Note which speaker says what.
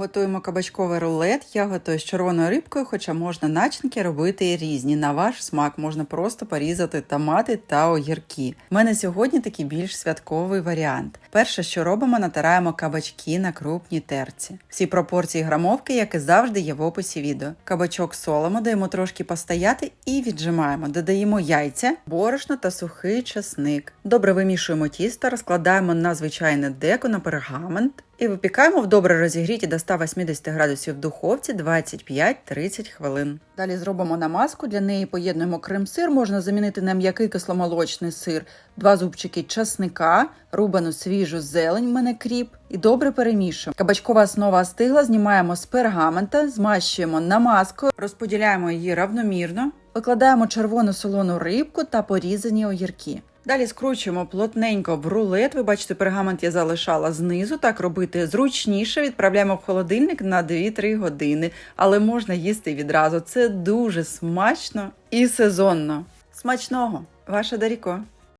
Speaker 1: Готуємо кабачковий рулет. Я готую з червоною рибкою, хоча можна начинки робити різні. На ваш смак можна просто порізати томати та огірки. У мене сьогодні такий більш святковий варіант. Перше, що робимо, натираємо кабачки на крупній терці. Всі пропорції грамовки, як і завжди, є в описі відео. Кабачок солимо, даємо трошки постояти і віджимаємо. Додаємо яйця, борошно та сухий чесник. Добре вимішуємо тісто, розкладаємо на звичайне деко на пергамент. І випікаємо в добре розігріті до 180 градусів духовці 25-30 хвилин. Далі зробимо намазку. Для неї поєднуємо крем-сир, можна замінити на м'який кисломолочний сир, два зубчики часника, рубану свіжу зелень, в мене кріп, і добре перемішуємо. Кабачкова основа остигла, знімаємо з пергамента, змащуємо намазкою, розподіляємо її равномірно, викладаємо червону солону рибку та порізані огірки. Далі скручуємо плотненько в рулет. Ви бачите, пергамент я залишала знизу. Так робити зручніше. Відправляємо в холодильник на 2-3 години, але можна їсти відразу. Це дуже смачно і сезонно. Смачного! Ваша Даріко!